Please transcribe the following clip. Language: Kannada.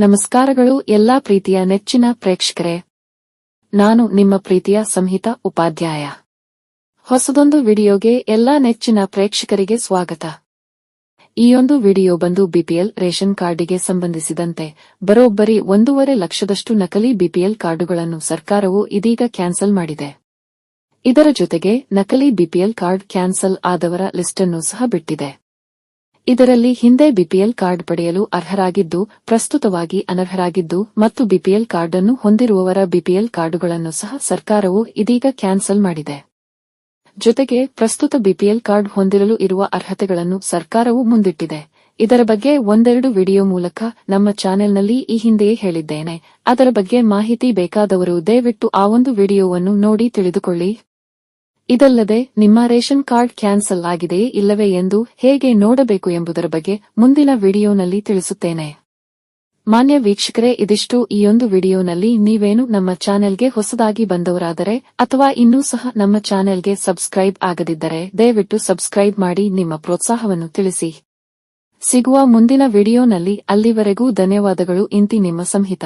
ನಮಸ್ಕಾರಗಳು ಎಲ್ಲಾ ಪ್ರೀತಿಯ ನೆಚ್ಚಿನ ಪ್ರೇಕ್ಷಕರೇ. ನಾನು ನಿಮ್ಮ ಪ್ರೀತಿಯ ಸಂಹಿತ ಉಪಾಧ್ಯಾಯ. ಹೊಸದೊಂದು ವಿಡಿಯೋಗೆ ಎಲ್ಲಾ ನೆಚ್ಚಿನ ಪ್ರೇಕ್ಷಕರಿಗೆ ಸ್ವಾಗತ. ಈ ಒಂದು ವಿಡಿಯೋ ಬಂದು ಬಿಪಿಎಲ್ ರೇಷನ್ ಕಾರ್ಡಿಗೆ ಸಂಬಂಧಿಸಿದಂತೆ ಬರೋಬ್ಬರಿ ಒಂದೂವರೆ ಲಕ್ಷದಷ್ಟು ನಕಲಿ ಬಿಪಿಎಲ್ ಕಾರ್ಡುಗಳನ್ನು ಸರ್ಕಾರವು ಇದೀಗ ಕ್ಯಾನ್ಸಲ್ ಮಾಡಿದೆ. ಇದರ ಜೊತೆಗೆ ನಕಲಿ ಬಿಪಿಎಲ್ ಕಾರ್ಡ್ ಕ್ಯಾನ್ಸಲ್ ಆದವರ ಲಿಸ್ಟನ್ನು ಸಹ ಬಿಟ್ಟಿದೆ. ಇದರಲ್ಲಿ ಹಿಂದೆ ಬಿಪಿಎಲ್ ಕಾರ್ಡ್ ಪಡೆಯಲು ಅರ್ಹರಾಗಿದ್ದು, ಪ್ರಸ್ತುತವಾಗಿ ಅನರ್ಹರಾಗಿದ್ದು ಮತ್ತು ಬಿಪಿಎಲ್ ಕಾರ್ಡ್ ಅನ್ನು ಹೊಂದಿರುವವರ ಬಿಪಿಎಲ್ ಕಾರ್ಡುಗಳನ್ನು ಸಹ ಸರ್ಕಾರವು ಇದೀಗ ಕ್ಯಾನ್ಸಲ್ ಮಾಡಿದೆ. ಜೊತೆಗೆ ಪ್ರಸ್ತುತ ಬಿಪಿಎಲ್ ಕಾರ್ಡ್ ಹೊಂದಿರಲು ಇರುವ ಅರ್ಹತೆಗಳನ್ನು ಸರ್ಕಾರವು ಮುಂದಿಟ್ಟಿದೆ. ಇದರ ಬಗ್ಗೆ ಒಂದೆರಡು ವಿಡಿಯೋ ಮೂಲಕ ನಮ್ಮ ಚಾನೆಲ್ನಲ್ಲಿ ಈ ಹಿಂದೆಯೇ ಹೇಳಿದ್ದೇನೆ. ಅದರ ಬಗ್ಗೆ ಮಾಹಿತಿ ಬೇಕಾದವರು ದಯವಿಟ್ಟು ಆ ಒಂದು ವಿಡಿಯೋವನ್ನು ನೋಡಿ ತಿಳಿದುಕೊಳ್ಳಿ. ಇದಲ್ಲದೆ, ನಿಮ್ಮ ರೇಷನ್ ಕಾರ್ಡ್ ಕ್ಯಾನ್ಸಲ್ ಆಗಿದೆಯೇ ಇಲ್ಲವೇ ಎಂದು ಹೇಗೆ ನೋಡಬೇಕು ಎಂಬುದರ ಬಗ್ಗೆ ಮುಂದಿನ ವಿಡಿಯೋನಲ್ಲಿ ತಿಳಿಸುತ್ತೇನೆ. ಮಾನ್ಯ ವೀಕ್ಷಕರೇ, ಇದಿಷ್ಟು ಈ ಒಂದು ವಿಡಿಯೋನಲ್ಲಿ. ನೀವೇನು ನಮ್ಮ ಚಾನೆಲ್ಗೆ ಹೊಸದಾಗಿ ಬಂದವರಾದರೆ ಅಥವಾ ಇನ್ನೂ ಸಹ ನಮ್ಮ ಚಾನೆಲ್ಗೆ ಸಬ್ಸ್ಕ್ರೈಬ್ ಆಗದಿದ್ದರೆ, ದಯವಿಟ್ಟು ಸಬ್ಸ್ಕ್ರೈಬ್ ಮಾಡಿ ನಿಮ್ಮ ಪ್ರೋತ್ಸಾಹವನ್ನು ತಿಳಿಸಿ. ಸಿಗುವ ಮುಂದಿನ ವಿಡಿಯೋನಲ್ಲಿ. ಅಲ್ಲಿವರೆಗೂ ಧನ್ಯವಾದಗಳು. ಇಂತಿ ನಿಮ್ಮ ಸಂಹಿತ.